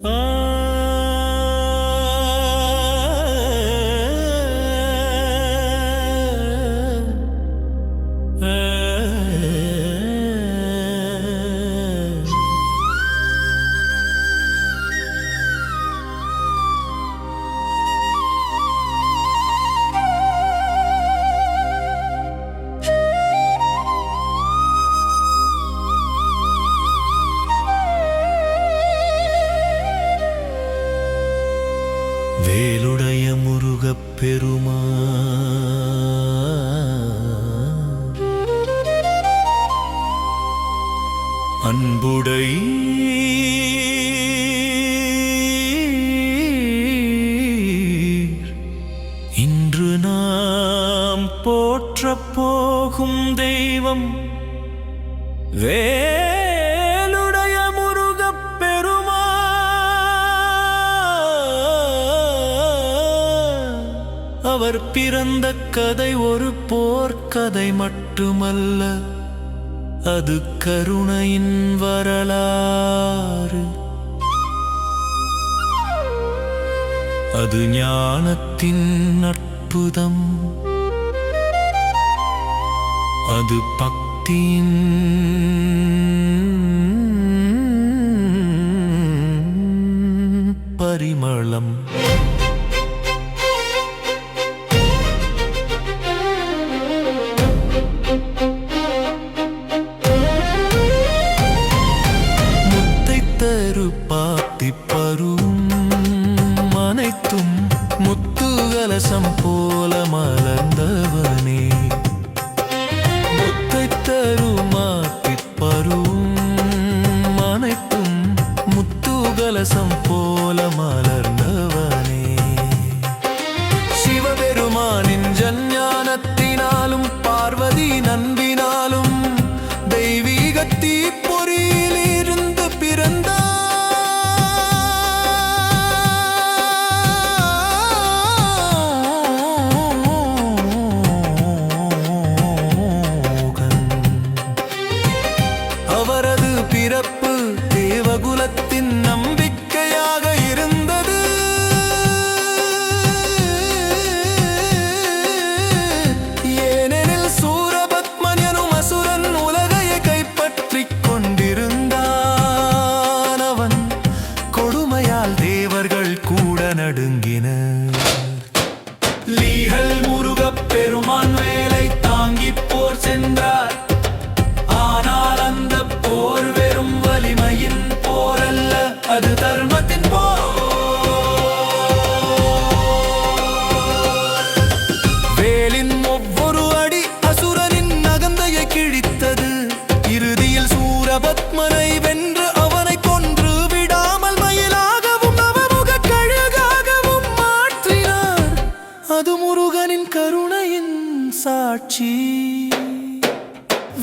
வேலுடைய அன்புடை இன்று நாம் போற்றப் போகும் தெய்வம் வேலுடைய முருகப் பெருமா அவர் பிறந்த கதை ஒரு போர்க்கதை மட்டுமல்ல. அது கருணையின் வரலாறு. அது ஞானத்தின் அற்புதம். அது பக்தியின் பரிமளம். சாட்சி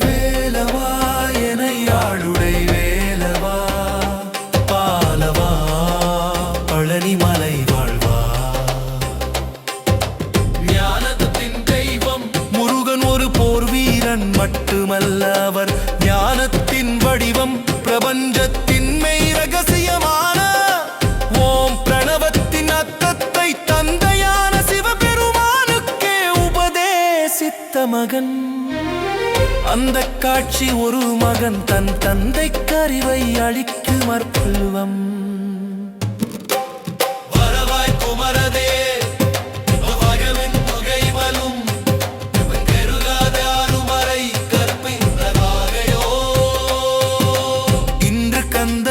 வேலவா என யாழுடை வேலவா பாலவா பழனி மலை வாழ்வா. ஞானத்தின் தெய்வம் முருகன் ஒரு போர் வீரன் மட்டுமல்ல அவர். ஞானத்தின் வடிவம் பிரபஞ்சத்தின் அந்த காட்சி ஒரு மகன் தன் தந்தைக்கு அறிவை அளிக்கும் அற்புதம் வரவாய் குமரதே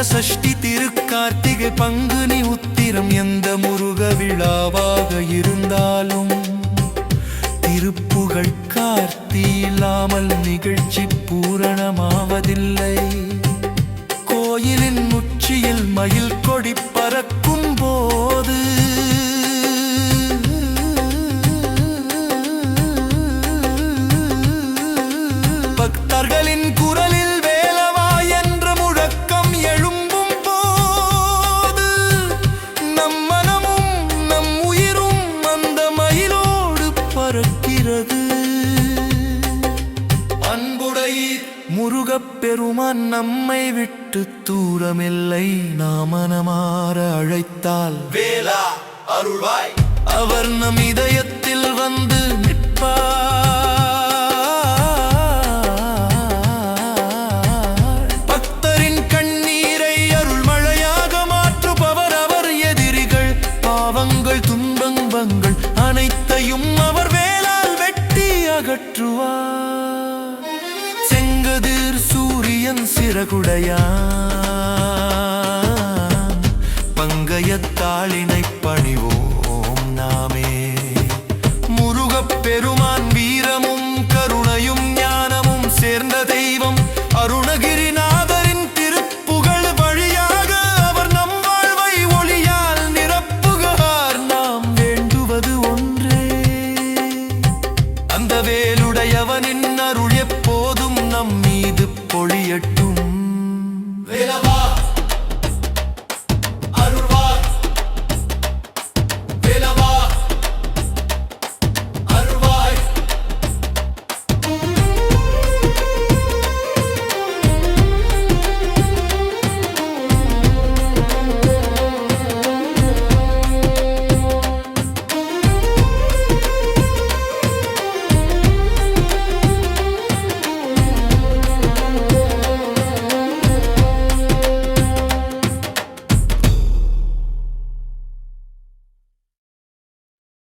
சஷ்டி திருக்கார்த்திகை பங்குனி உத்திரம் எந்த முருக விழாவாக இருந்தாலும் இல்லாமல் நிகழ்ச்சி பூரணமாவதில்லை. கோயிலின் உச்சியில் மயில் கொடி பறக்கும் போ முருகப்பெருமான் நம்மை விட்டு தூரமில்லை. நாமனமாற அழைத்தால் வேலா அருள்வாய். அவர் நம் இதயத்தில் வந்து நிற்பார். తిరగుడయా